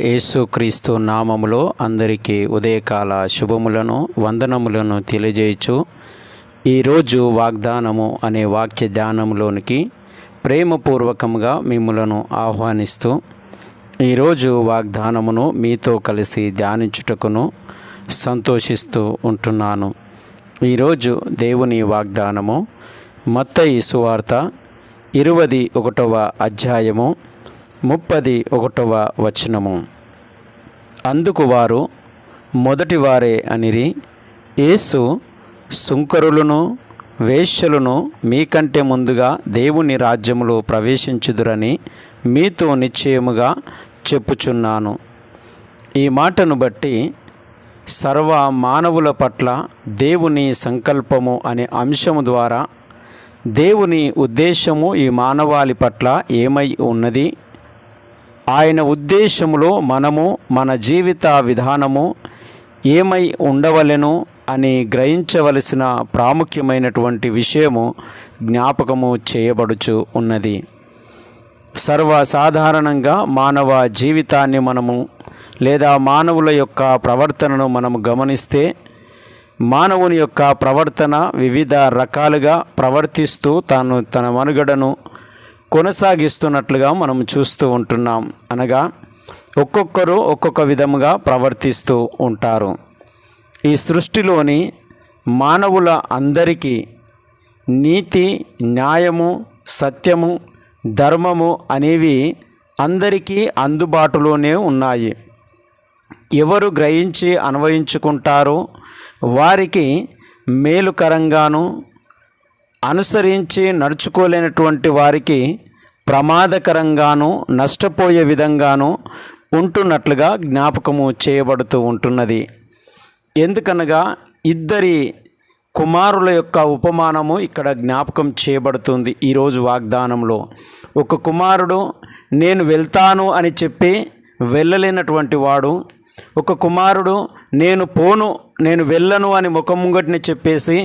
యేసుక్రీస్తు నామములో అందరికీ ఉదయకాల శుభములను వందనములను తెలియజేయచ్చు ఈరోజు వాగ్దానము అనే వాక్య ధ్యానములోనికి ప్రేమపూర్వకంగా మిమ్మలను ఆహ్వానిస్తూ ఈరోజు వాగ్దానమును మీతో కలిసి ధ్యానించుటకును సంతోషిస్తూ ఉంటున్నాను. ఈరోజు దేవుని వాగ్దానము మత్తయి సువార్త ఇరవది ఒకటవ అధ్యాయము ముప్పది ఒకటవ వచనము. అందుకు వారు మొదటివారే అనిరి యేసు సుంకరులను వేశ్యలను మీకంటే ముందుగా దేవుని రాజ్యములో ప్రవేశించుదురని మీతో నిశ్చయముగా చెప్పుచున్నాను. ఈ మాటను బట్టి సర్వ మానవుల పట్ల దేవుని సంకల్పము అనే అంశము ద్వారా దేవుని ఉద్దేశము ఈ మానవాళి పట్ల ఏమై ఉన్నది? ఆయన ఉద్దేశములో మనము మన జీవిత విధానము ఏమై ఉండవలెను అని గ్రహించవలసిన ప్రాముఖ్యమైనటువంటి విషయము జ్ఞాపకము చేయబడుచు ఉన్నది. సర్వసాధారణంగా మానవ జీవితాన్ని మనము లేదా మానవుల యొక్క ప్రవర్తనను మనము గమనిస్తే మానవుని యొక్క ప్రవర్తన వివిధ రకాలుగా ప్రవర్తిస్తూ తాను తన మనుగడను కొనసాగిస్తున్నట్లుగా మనం చూస్తూ ఉంటున్నాం. అనగా ఒక్కొక్కరు ఒక్కొక్క విధముగా ప్రవర్తిస్తూ ఉంటారు. ఈ సృష్టిలోని మానవుల అందరికీ నీతి న్యాయము సత్యము ధర్మము అనేవి అందరికీ అందుబాటులోనే ఉన్నాయి. ఎవరు గ్రహించి అన్వయించుకుంటారో వారికి మేలుకరంగాను అనుసరించి నడుచుకోలేనటువంటి వారికి ప్రమాదకరంగాను నష్టపోయే విధంగాను ఉంటున్నట్లుగా జ్ఞాపకము చేయబడుతూ ఉంటున్నది. ఎందుకనగా ఇద్దరి కుమారుల యొక్క ఉపమానము ఇక్కడ జ్ఞాపకం చేయబడుతుంది ఈరోజు వాగ్దానంలో. ఒక కుమారుడు నేను వెళ్తాను అని చెప్పి వెళ్ళలేనటువంటి వాడు ఒక కుమారుడు నేను పోను నేను వెళ్ళను అని ముఖం ముంగటిని చెప్పేసి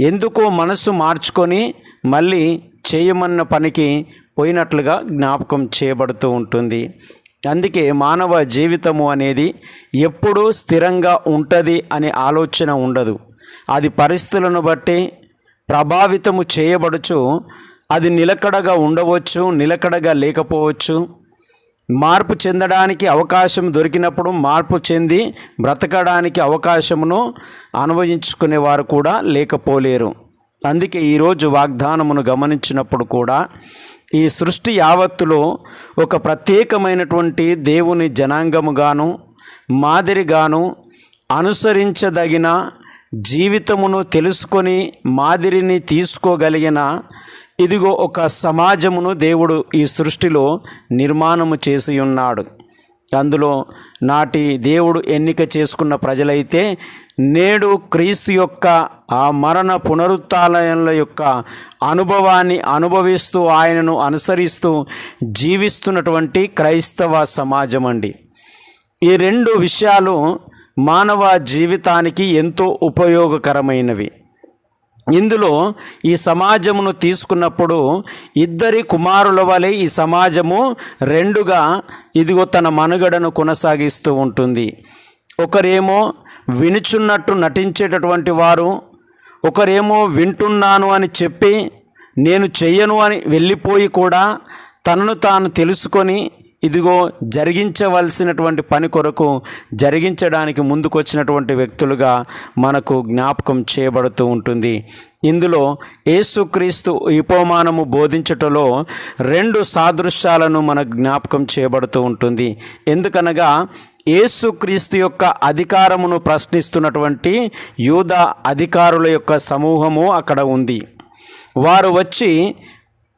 ఎందుకో మనస్సు మార్చుకొని మళ్ళీ చేయమన్న పనికి పోయినట్లుగా జ్ఞాపకం చేయబడుతూ ఉంటుంది. అందుకే మానవ జీవితము అనేది ఎప్పుడూ స్థిరంగా ఉంటుంది అనే ఆలోచన ఉండదు. అది పరిస్థితులను బట్టి ప్రభావితము చేయబడుచు అది నిలకడగా ఉండవచ్చు నిలకడగా లేకపోవచ్చు మార్పు చెందడానికి అవకాశం దొరికినప్పుడు మార్పు చెంది బ్రతకడానికి అవకాశమును అనుభవించుకునేవారు కూడా లేకపోలేరు. అందుకే ఈరోజు వాగ్దానమును గమనించినప్పుడు కూడా ఈ సృష్టి యావత్తులో ఒక ప్రత్యేకమైనటువంటి దేవుని జనాంగముగాను మాదిరిగాను అనుసరించదగిన జీవితమును తెలుసుకొని మాదిరిని తీసుకోగలిగిన ఇదిగో ఒక సమాజమును దేవుడు ఈ సృష్టిలో నిర్మాణము చేసి ఉన్నాడు అందులో నాటి దేవుడు ఎన్నిక చేసుకున్న ప్రజలైతే నేడు క్రీస్తు యొక్క ఆ మరణ పునరుత్లయంల యొక్క అనుభవాన్ని అనుభవిస్తూ ఆయనను అనుసరిస్తూ జీవిస్తున్నటువంటి క్రైస్తవ సమాజం అండి ఈ రెండు విషయాలు మానవ జీవితానికి ఎంతో ఉపయోగకరమైనవి. ఇందులో ఈ సమాజమును తీసుకున్నప్పుడు ఇద్దరి కుమారుల వలె ఈ సమాజము రెండుగా ఇదిగో తన మనుగడను కొనసాగిస్తూ ఉంటుంది. ఒకరేమో వినుచున్నట్టు నటించేటటువంటి వారు ఒకరేమో వింటున్నాను అని చెప్పి నేను చెయ్యను అని వెళ్ళిపోయి కూడా తనను తాను తెలుసుకొని ఇదిగో జరిగించవలసినటువంటి పని కొరకు జరిగించడానికి ముందుకొచ్చినటువంటి వ్యక్తులుగా మనకు జ్ఞాపకం చేయబడుతూ ఉంటుంది. ఇందులో యేసుక్రీస్తు ఉపమానము బోధించటలో రెండు సాదృశ్యాలను మనకు జ్ఞాపకం చేయబడుతూ ఉంటుంది. ఎందుకనగా యేసుక్రీస్తు యొక్క అధికారమును ప్రశ్నిస్తున్నటువంటి యూద అధికారుల యొక్క సమూహము అక్కడ ఉంది. వారు వచ్చి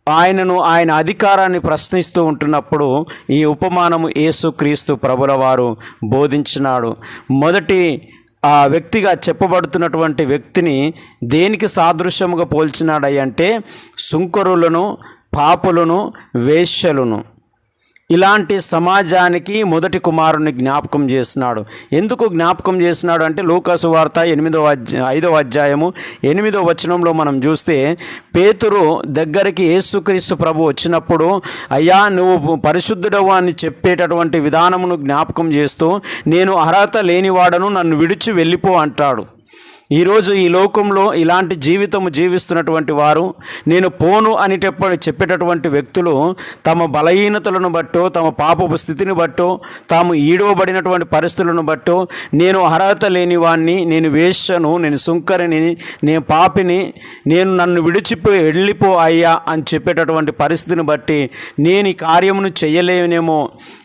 ఆయనను ఆయన అధికారాన్ని ప్రశ్నిస్తూ ఉంటున్నప్పుడు ఈ ఉపమానము యేసుక్రీస్తు ప్రభుల వారు బోధించినాడు. మొదటి ఆ వ్యక్తిగా చెప్పబడుతున్నటువంటి వ్యక్తిని దేనికి సాదృశ్యముగా పోల్చినాడై అంటే సుంకరులను పాపులను వేశ్యలను. ఇలాంటి సమాజానికి మొదటి కుమారుని జ్ఞాపకం చేస్తున్నాడు. ఎందుకు జ్ఞాపకం చేస్తున్నాడు అంటే లూకాసు వార్త ఎనిమిదో అధ్యాయ ఐదవ అధ్యాయము ఎనిమిదో వచనంలో మనం చూస్తే పేతురు దగ్గరికి యేసుక్రీస్తు ప్రభు వచ్చినప్పుడు అయ్యా నువ్వు పరిశుద్ధుడవు అని చెప్పేటటువంటి విధానమును జ్ఞాపకం చేస్తూ నేను అర్హత లేనివాడను నన్ను విడిచి వెళ్ళిపో అంటాడు. ఈరోజు ఈ లోకంలో ఇలాంటి జీవితము జీవిస్తున్నటువంటి వారు నేను పోను అనేటప్పుడు చెప్పేటటువంటి వ్యక్తులు తమ బలహీనతలను బట్టో తమ పాపపు స్థితిని బట్టో తాము ఈడవబడినటువంటి పరిస్థితులను బట్టో నేను అర్హత లేని వాణ్ణి నేను వేశ్యను నేను సుంకరిని నేను పాపిని నేను నన్ను విడిచిపోయి వెళ్ళిపో అయ్యా అని చెప్పేటటువంటి పరిస్థితిని బట్టి నేను ఈ కార్యమును చేయలేనేమో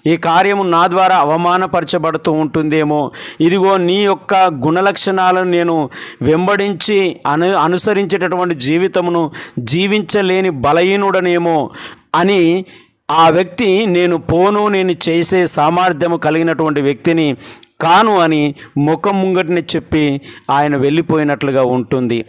ఈ కార్యము నా ద్వారా అవమానపరచబడుతూ ఉంటుందేమో ఇదిగో నీ యొక్క గుణలక్షణాలను నేను వెంబడించి అను అనుసరించేటటువంటి జీవితమును జీవించలేని బలహీనుడనేమో అని ఆ వ్యక్తి నేను పోను నేను చేసే సామర్థ్యము కలిగినటువంటి వ్యక్తిని కాను అని ముఖం ముంగటిని చెప్పి ఆయన వెళ్ళిపోయినట్లుగా ఉంటుంది.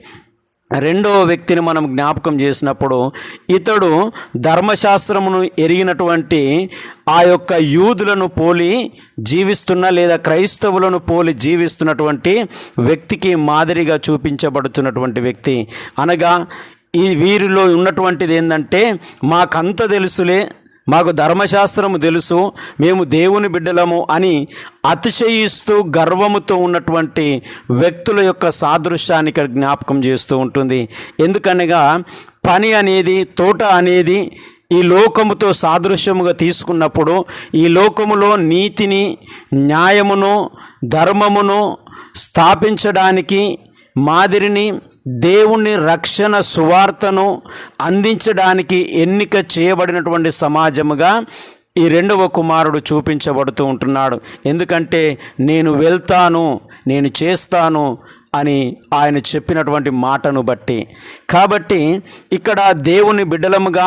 రెండవ వ్యక్తిని మనం జ్ఞాపకం చేసినప్పుడు ఇతడు ధర్మశాస్త్రమును ఎరిగినటువంటి ఆ యొక్క యూదులను పోలి జీవిస్తున్న లేదా క్రైస్తవులను పోలి జీవిస్తున్నటువంటి వ్యక్తికి మాదిరిగా చూపించబడుతున్నటువంటి వ్యక్తి. అనగా ఈ వీరిలో ఉన్నటువంటిది ఏంటంటే మాకంత తెలుసులే మాకు ధర్మశాస్త్రము తెలుసు మేము దేవుని బిడ్డలము అని అతిశయిస్తూ గర్వముతో ఉన్నటువంటి వ్యక్తుల యొక్క సాదృశ్యాన్ని ఇక్కడ జ్ఞాపకం చేస్తూ ఉంటుంది. ఎందుకనగా పని అనేది తోట అనేది ఈ లోకముతో సాదృశ్యముగా తీసుకున్నప్పుడు ఈ లోకములో నీతిని న్యాయమును ధర్మమును స్థాపించడానికి మాదిరిని దేవుని రక్షణ సువార్తను అందించడానికి ఎన్నిక చేయబడినటువంటి సమాజముగా ఈ రెండవ కుమారుడు చూపించబడుతూ ఉంటున్నాడు. ఎందుకంటే నేను వెళ్తాను నేను చేస్తాను అని ఆయన చెప్పినటువంటి మాటను బట్టి. కాబట్టి ఇక్కడ దేవుని బిడ్డలముగా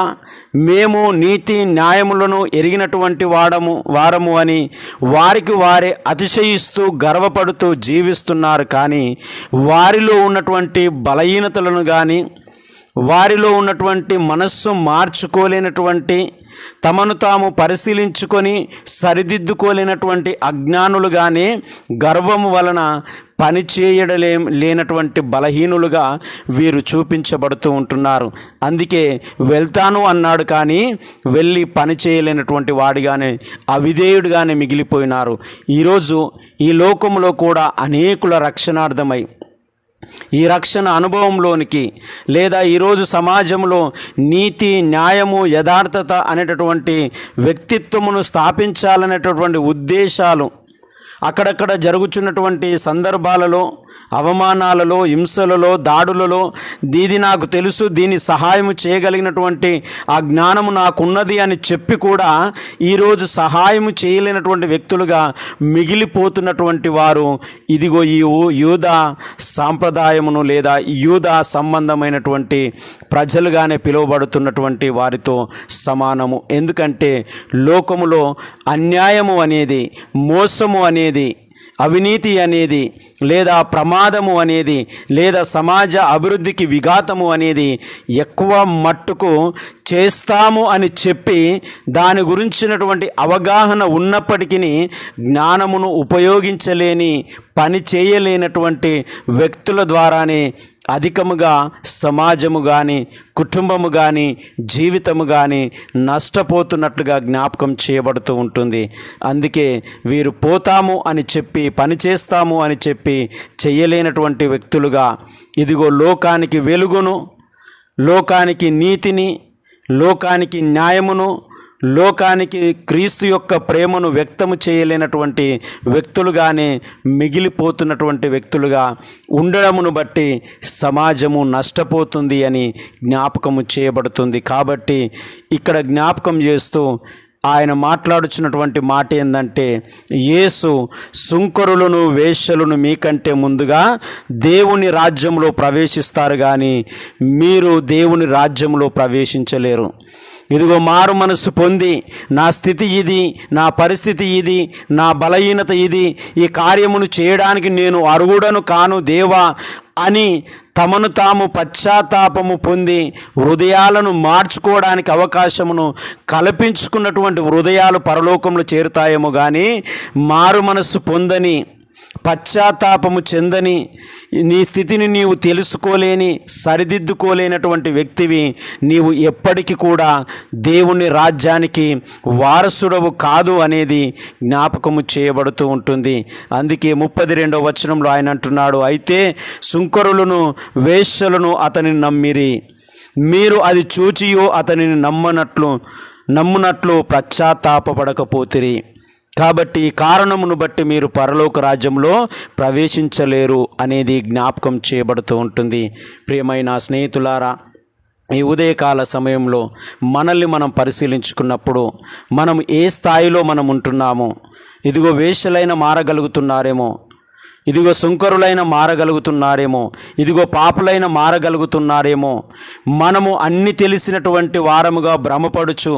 మేము నీతి న్యాయములను ఎరిగినటువంటి వాడము వారము అని వారికి వారే అతిశయిస్తూ గర్వపడుతూ జీవిస్తున్నారు. కానీ వారిలో ఉన్నటువంటి బలహీనతలను కానీ వారిలో ఉన్నటువంటి మనస్సు మార్చుకోలేనటువంటి తమను తాము పరిశీలించుకొని సరిదిద్దుకోలేనటువంటి అజ్ఞానులుగానే గర్వము వలన పని చేయడలే లేనటువంటి బలహీనులుగా వీరు చూపించబడుతూ ఉంటున్నారు. అందుకే వెళ్తాను అన్నాడు కానీ వెళ్ళి పని చేయలేనటువంటి వాడిగానే అవిధేయుడిగానే మిగిలిపోయినారు. ఈరోజు ఈ లోకంలో కూడా అనేకుల రక్షణార్థమై ఈ రక్షణ అనుభవంలోనికి లేదా ఈరోజు సమాజంలో నీతి న్యాయము యథార్థత అనేటటువంటి వ్యక్తిత్వమును స్థాపించాలనేటటువంటి ఉద్దేశాలు అక్కడక్కడ జరుగుచున్నటువంటి సందర్భాలలో అవమానాలలో హింసలలో దాడులలో దీది నాకు తెలుసు దీని సహాయం చేయగలిగినటువంటి ఆ జ్ఞానము నాకున్నది అని చెప్పి కూడా ఈరోజు సహాయం చేయలేనటువంటి వ్యక్తులుగా మిగిలిపోతున్నటువంటి వారు ఇదిగో ఈ యూద సాంప్రదాయమును లేదా యూద సంబంధమైనటువంటి ప్రజలుగానే పిలువబడుతున్నటువంటి వారితో సమానము. ఎందుకంటే లోకములో అన్యాయము అనేది మోసము అనేది అవినీతి అనేది లేదా ప్రమాదము అనేది లేదా సమాజ అభివృద్ధికి విఘాతము అనేది ఎక్కువ మట్టుకు చేస్తాము అని చెప్పి దాని గురించినటువంటి అవగాహన ఉన్నప్పటికీ జ్ఞానమును ఉపయోగించలేని పని చేయలేనటువంటి వ్యక్తుల ద్వారానే అధికముగా సమాజము కానీ కుటుంబము కానీ జీవితము కానీ నష్టపోతున్నట్లుగా జ్ఞాపకం చేయబడుతూ ఉంటుంది. అందుకే వీరు పోతాము అని చెప్పి పని చేస్తాము అని చెప్పి చేయలేనటువంటి వ్యక్తులుగా ఇదిగో లోకానికి వెలుగును లోకానికి నీతిని లోకానికి న్యాయమును లోకానికి క్రీస్తు యొక్క ప్రేమను వ్యక్తము చేయలేనటువంటి వ్యక్తులుగానే మిగిలిపోతున్నటువంటి వ్యక్తులుగా ఉండడమును బట్టి సమాజము నష్టపోతుంది అని జ్ఞాపకము చేయబడుతుంది. కాబట్టి ఇక్కడ జ్ఞాపకం చేస్తూ ఆయన మాట్లాడుచున్నటువంటి మాట ఏంటంటే యేసు సుంకరులను వేశ్యలను మీకంటే ముందుగా దేవుని రాజ్యంలో ప్రవేశిస్తారు కానీ మీరు దేవుని రాజ్యంలో ప్రవేశించలేరు. ఇదిగో మారు మనస్సు పొంది నా స్థితి ఇది నా పరిస్థితి ఇది నా బలహీనత ఇది ఈ కార్యమును చేయడానికి నేను అరుగుడను కాను దేవా అని తమను తాము పశ్చాత్తాపము పొంది హృదయాలను మార్చుకోవడానికి అవకాశమును కల్పించుకున్నటువంటి హృదయాలు పరలోకంలో చేరుతాయేమో కానీ మారు మనస్సు పొందని పశ్చాత్తాపము చెందని నీ స్థితిని నీవు తెలుసుకోలేని సరిదిద్దుకోలేనటువంటి వ్యక్తివి నీవు ఎప్పటికీ కూడా దేవుని రాజ్యానికి వారసుడవు కాదు అనేది జ్ఞాపకము చేయబడుతూ ఉంటుంది. అందుకే ముప్పది రెండవ వచనంలో ఆయన అంటున్నాడు అయితే సుంకరులను వేశ్యలను అతనిని నమ్మిరి. మీరు అది చూచియో అతనిని నమ్మనట్లు నమ్మునట్లు పశ్చాత్తాపడకపోతిరి కాబట్టి ఈ కారణమును బట్టి మీరు పరలోక రాజ్యంలో ప్రవేశించలేరు అనేది జ్ఞాపకం చేయబడుతూ ఉంటుంది. ప్రియమైన స్నేహితులారా ఈ ఉదయకాల సమయంలో మనల్ని మనం పరిశీలించుకున్నప్పుడు మనం ఏ స్థాయిలో మనం ఉంటున్నామో ఇదిగో వేషలైన మారగలుగుతున్నారేమో ఇదిగో సుంకరులైన మారగలుగుతున్నారేమో ఇదిగో పాపులైన మారగలుగుతున్నారేమో మనము అన్ని తెలిసినటువంటి వారముగా భ్రమపడుచు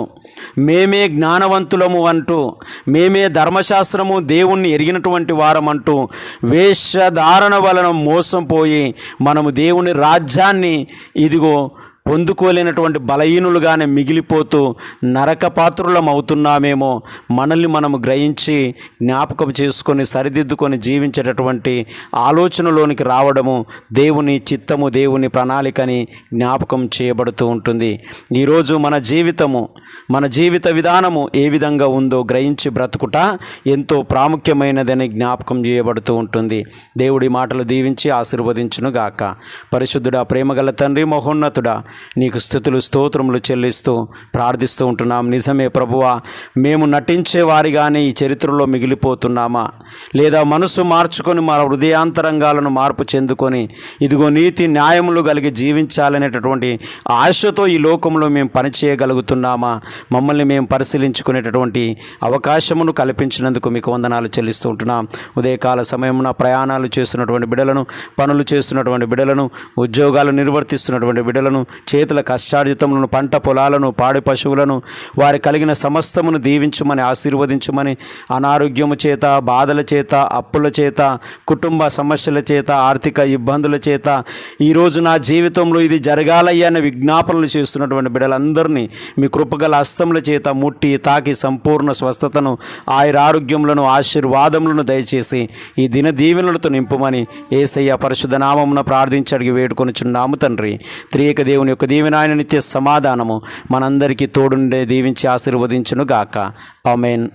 మేమే జ్ఞానవంతులము అంటూ మేమే ధర్మశాస్త్రము దేవుణ్ణి ఎరిగినటువంటి వారమంటూ వేషధారణ వలన మోసం పోయి మనము దేవుని రాజ్యాన్ని ఇదిగో పొందుకోలేనటువంటి బలహీనులుగానే మిగిలిపోతూ నరకపాత్రులం అవుతున్నామేమో మనల్ని మనము గ్రహించి జ్ఞాపకం చేసుకొని సరిదిద్దుకొని జీవించేటటువంటి ఆలోచనలోనికి రావడము దేవుని చిత్తము దేవుని ప్రణాళికని జ్ఞాపకం చేయబడుతూ ఉంటుంది. ఈరోజు మన జీవితము మన జీవిత విధానము ఏ విధంగా ఉందో గ్రహించి బ్రతుకుట ఎంతో ప్రాముఖ్యమైనదని జ్ఞాపకం చేయబడుతూ ఉంటుంది. దేవుడి మాటలు దీవించి ఆశీర్వదించును గాక పరిశుద్ధుడా ప్రేమగల తండ్రి మహోన్నతుడా నీకు స్థుతులు స్తోత్రములు చెల్లిస్తూ ప్రార్థిస్తూ ఉంటున్నాం. నిజమే ప్రభువా మేము నటించే వారిగానే ఈ చరిత్రలో మిగిలిపోతున్నామా? లేదా మనసు మార్చుకొని మన హృదయాంతరంగాలను మార్పు చెందుకొని ఇదిగో నీతి న్యాయములు కలిగి జీవించాలనేటటువంటి ఆశతో ఈ లోకంలో మేము పనిచేయగలుగుతున్నామా? మమ్మల్ని మేము పరిశీలించుకునేటటువంటి అవకాశమును కల్పించినందుకు మీకు వందనాలు చెల్లిస్తూ ఉంటున్నాం. ఉదయకాల సమయమున ప్రయాణాలు చేస్తున్నటువంటి బిడలను పనులు చేస్తున్నటువంటి బిడలను ఉద్యోగాలు నిర్వర్తిస్తున్నటువంటి బిడలను చేతుల కష్టార్జితములను పంట పొలాలను పాడి పశువులను వారి కలిగిన సమస్తమును దీవించుమని ఆశీర్వదించుమని అనారోగ్యము చేత బాధల చేత అప్పుల చేత కుటుంబ సమస్యల చేత ఆర్థిక ఇబ్బందుల చేత ఈరోజు నా జీవితంలో ఇది జరగాలయ్యా అనే విజ్ఞాపనలు చేస్తున్నటువంటి బిడ్డలందరినీ మీ కృపగల హస్తముల చేత ముట్టి తాకి సంపూర్ణ స్వస్థతను ఆయుర ఆరోగ్యములను ఆశీర్వాదములను దయచేసి ఈ దిన దీవెనలతో నింపుమని ఏసయ్య పరిశుద్ధ నామమున ప్రార్థించి అడిగి వేడుకొనుచున్నాము తండ్రి. త్రియక దేవుని యొక్క దీవెన ఆయన నిత్య సమాధానము మనందరికీ తోడుండే దీవించి ఆశీర్వదించును గాక ఆమెన్.